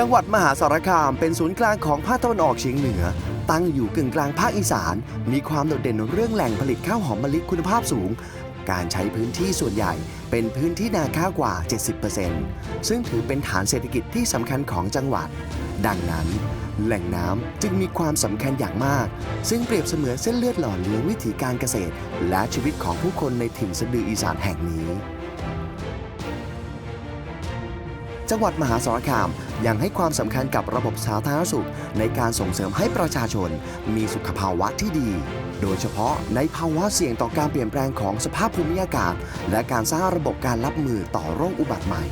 จังหวัดมหาสารคามเป็นศูนย์กลางของภาคตะวันออกเฉียงเหนือ ตั้งอยู่กึ่งกลางภาคอีสาน มีความโดดเด่นเรื่องแหล่งผลิตข้าวหอมมะลิคุณภาพสูง การใช้พื้นที่ส่วนใหญ่เป็นพื้นที่นาข้าวกว่า 70%ซึ่งถือเป็นฐานเศรษฐกิจที่สำคัญของจังหวัด ดังนั้น แหล่งน้ำจึงมีความสำคัญอย่างมาก ซึ่งเปรียบเสมือนเส้นเลือดหล่อเลี้ยงวิถีการเกษตร และชีวิตของผู้คนในถิ่นสะดืออีสานแห่งนี้ จังหวัดมหาสารคามยังให้ความสำคัญกับระบบสาธารณสุข ในการส่งเสริมให้ประชาชน มีสุขภาวะที่ดี โดยเฉพาะในภาวะเสี่ยงต่อการเปลี่ยนแปลงของสภาพภูมิอากาศ และการสร้างระบบการรับมือต่อโรคอุบัติใหม่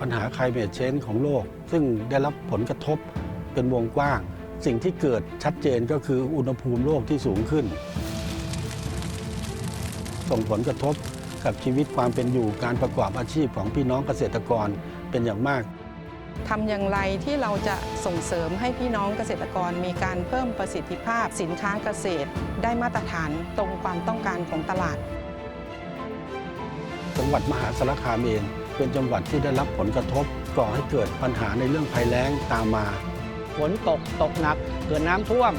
ปัญหาคลเม e เชนของโลก ซึ่งได้รับผลกระทบเป็นวงกว้าง สิ่งที่เกิดชัดเจนก็คืออุณหภูมิโลกที่สูงขึ้น ส่งผลกระทบกับชีวิตความเป็นอยู่การประกอบอาชีพของพี่น้องเกษตรกรเป็นอย่างมากทำอย่างไรที่เราจะส่งเสริมให้พี่น้องเกษตรกรมีการเพิ่มประสิทธิภาพสินค้าเกษตร ได้มาตรฐานตรงความต้องการของตลาด จังหวัดมหาสารคามเองเป็นจังหวัดที่ได้รับผลกระทบก่อให้เกิดปัญหาในเรื่องภัยแล้งตามมา ฝนตกตกหนักเกิดน้ำท่วม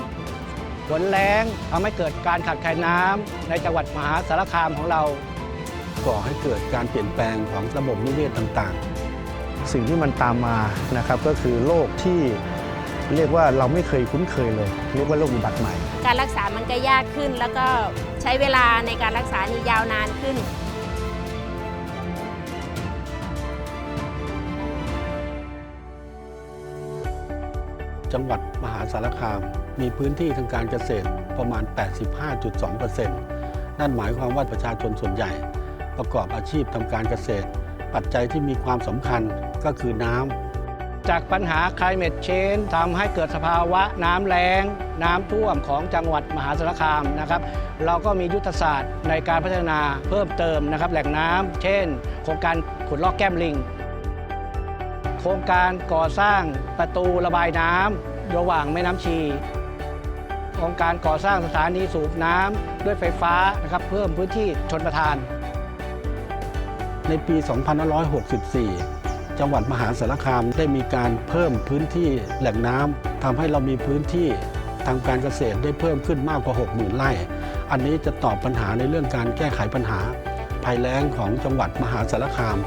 ฝนแรงทำให้เกิดการขาดแคลนน้ำในจังหวัดมหาสารคามของเรา ก่อให้เกิดการเปลี่ยนแปลงของระบบนิเวศต่างๆ สิ่งที่มันตามมานะครับก็คือโรคที่เรียกว่าเราไม่เคยคุ้นเคยเลย เรียกว่าโรคอุบัติใหม่ การรักษามันก็ยากขึ้น แล้วก็ใช้เวลาในการรักษานี่ยาวนานขึ้น จังหวัดมหาสารคาม มีพื้นที่ทางการเกษตรประมาณ 85.2%นั่นหมายความว่าประชาชนส่วนใหญ่ ประกอบอาชีพทำการเกษตร ปัจจัยที่มีความสำคัญก็คือน้ำจากปัญหา climate change ทำให้เกิดสภาวะน้ำแล้ง น้ำท่วมของจังหวัดมหาสารคามนะครับ เราก็มียุทธศาสตร์ในการพัฒนาเพิ่มเติมนะครับแหล่งน้ำเช่น โครงการขุดลอกแก้มลิง ครงการก่อสร้างประตูระบายน้ำระหว่างแม่น้ำชี โครงการก่อสร้างสถานีสูบน้ำด้วยไฟฟ้านะครับเพิ่มพื้นที่ชนประทาน ในปี 2564 จังหวัดมหาสารคามได้มีการเพิ่มพื้นที่แหล่งน้ำทำให้เรามีพื้นที่ทางการเกษตรได้เพิ่มขึ้นมากกว่า 60,000 ไร่ อันนี้จะตอบปัญหาในเรื่องการแก้ไขปัญหาภัยแล้งของจังหวัดมหาสารคาม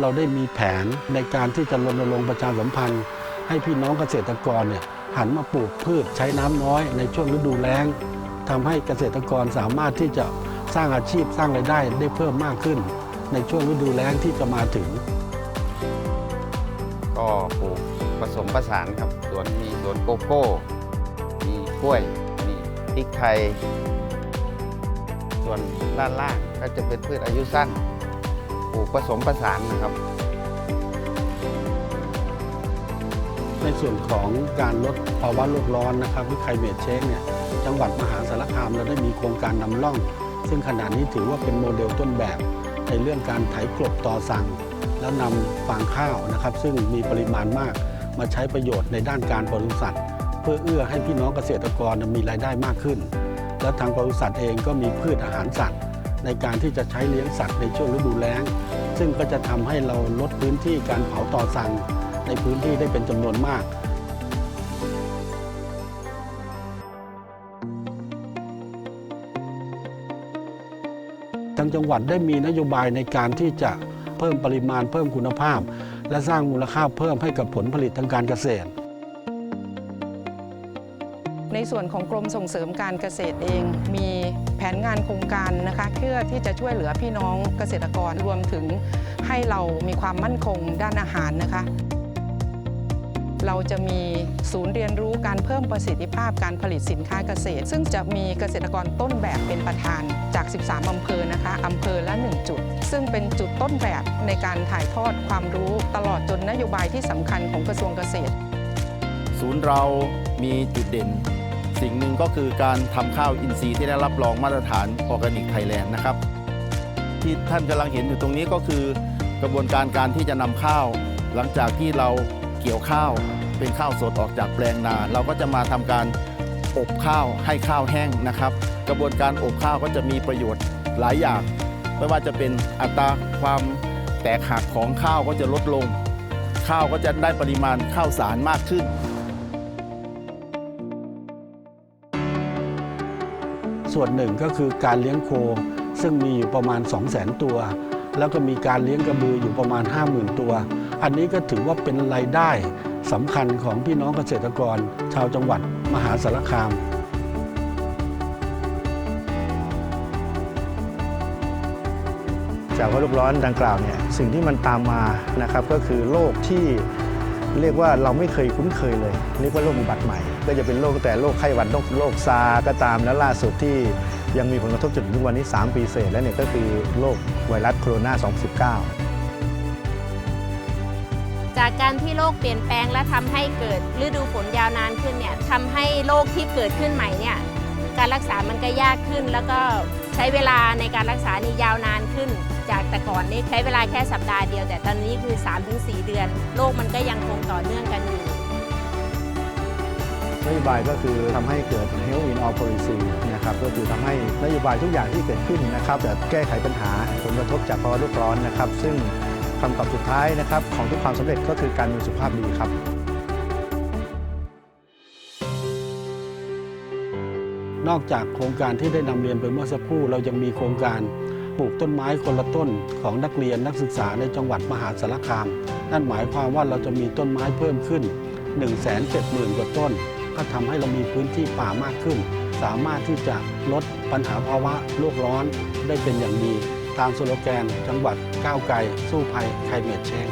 เราได้มีแผนในการที่จะรณรงค์ประชาสัมพันธ์ ให้พี่น้องเกษตรกรเนี่ยหันมาปลูกพืชใช้น้ำน้อยในช่วงฤดูแล้งทำให้เกษตรกรสามารถที่จะสร้างอาชีพสร้างรายได้ได้เพิ่มมากขึ้น ในช่วงฤดูแล้งที่จะมาถึง ก็ปลูกผสมผสานครับสวนมีสวนโกโก้ มีกล้วย มีพริกไทย ส่วนด้านล่างก็จะเป็นพืชอายุสั้น ปลูกผสมผสานนะครับ ในส่วนของการลดภาวะโลกร้อนนะครับวิคายเมดเชงเนี่ยจังหวัดมหาสารคามเราได้มีโครงการนำร่อง ซึ่งขณะนี้ถือว่าเป็นโมเดลต้นแบบ ในเรื่องการไถกลบต่อสั่ง แล้วนำฟางข้าวนะครับ ซึ่งมีปริมาณมาก มาใช้ประโยชน์ในด้านการปศุสัตว์เพื่อเอื้อให้พี่น้องเกษตรกรมีรายได้มากขึ้น และทางปศุสัตว์เองก็มีพืชอาหารสัตว์ ในการที่จะใช้เลี้ยงสัตว์ในช่วงฤดูแล้ง ซึ่งก็จะทำให้เราลดพื้นที่การเผาต่อสั่งในพื้นที่ได้เป็นจำนวนมากทางจังหวัดได้มีนโยบายในการที่จะเพิ่มปริมาณเพิ่มคุณภาพ และสร้างมูลค่าเพิ่มให้กับผลผลิตทางการเกษตร ในส่วนของกรมส่งเสริมการเกษตรเองมี ผนงานโครงการนะคะเพื่อที่จะช่วยเหลือพี่น้องเกษตรกรรวมถึงให้เรามีความมั่นคงด้านอาหารนะคะ เราจะมีศูนย์เรียนรู้การเพิ่มประสิทธิภาพการผลิตสินค้าเกษตร ซึ่งจะมีเกษตรกรต้นแบบเป็นประธานจาก 13 อำเภอนะคะอำเภอละ 1 จุด ซึ่งเป็นจุดต้นแบบในการถ่ายทอดความรู้ตลอดจนนโยบายที่สำคัญของกระทรวงเกษตร ศูนย์เรามีจุดเด่น สิ่งหนึ่งก็คือการทำข้าวอินทรีย์ที่ได้รับรองมาตรฐานออร์แกนิกไทยแลนด์นะครับที่ท่านกำลังเห็นอยู่ตรงนี้ก็คือกระบวนการการที่จะนำข้าว หลังจากที่เราเกี่ยวข้าวเป็นข้าวสดออกจากแปลงนา เราก็จะมาทำการอบข้าวให้ข้าวแห้งนะครับ กระบวนการอบข้าวก็จะมีประโยชน์หลายอย่าง ไม่ว่าจะเป็นอัตราความแตกหักของข้าวก็จะลดลง ข้าวก็จะได้ปริมาณข้าวสารมากขึ้น ส่วนหนึ่งก็คือการเลี้ยงโค ซึ่งมีอยู่ประมาณ 2 0 0 0 0 0 ตัว แล้วก็มีการเลี้ยงกระบืออยู่ประมาณ 50,000 ตัว อันนี้ก็ถือว่าเป็นรายได้สำคัญของพี่น้องเกษตรกร ชาวจังหวัดมหาสารคามจากว่าโลกร้อนดังกล่าวเนี่ยสิ่งที่มันตามมานะครับก็คือโรคที่เรียกว่าเราไม่เคยคุ้นเคยเลยเรียกว่าโรคอุบัติใหม่ ก็จะเป็นโรคแต่โรคไข้หวัดโรคซาก็ตามแล้วล่าสุดที่ยังมีผลกระทบจนถึงวันนี้ 3 ปีเศษแล้วเนี่ยก็คือโรคไวรัสโคโรนา 2019จากการที่โลกเปลี่ยนแปลงและทำให้เกิดฤดูฝนยาวนานขึ้นเนี่ยทำให้โรคที่เกิดขึ้นใหม่เนี่ยการรักษามันก็ยากขึ้น แล้วก็ใช้เวลาในการรักษานี่ยาวนานขึ้น จากแต่ก่อนนี่ใช้เวลาแค่สัปดาห์เดียว แต่ตอนนี้คือ 3-4 เดือนโรคมันก็ยังคงต่อเนื่องกันอยู่ นโยบายก็คือทำให้เกิด Health in All Policy นะครับก็คือทำให้นโยบายทุกอย่างที่เกิดขึ้นนะครับจะแก้ไขปัญหาผลกระทบจากภาวะโลกร้อนนะครับ ซึ่งคำตอบสุดท้ายนะครับของทุกความสำเร็จก็คือการมีสุขภาพดีครับนอกจากโครงการที่ได้นำเรียนไปเมื่อสักครู่เรายังมีโครงการปลูกต้นไม้คนละต้นของนักเรียนนักศึกษาในจังหวัดมหาสารคาม นั่นหมายความว่าเราจะมีต้นไม้เพิ่มขึ้น 1 7 0 0 0 0 กว่าต้น ก็ทำให้เรามีพื้นที่ป่ามากขึ้น สามารถที่จะลดปัญหาภาวะโลกร้อนได้เป็นอย่างดี ตามสโลแกนจังหวัดก้าวไกลสู้ภัยไคลเมตเชง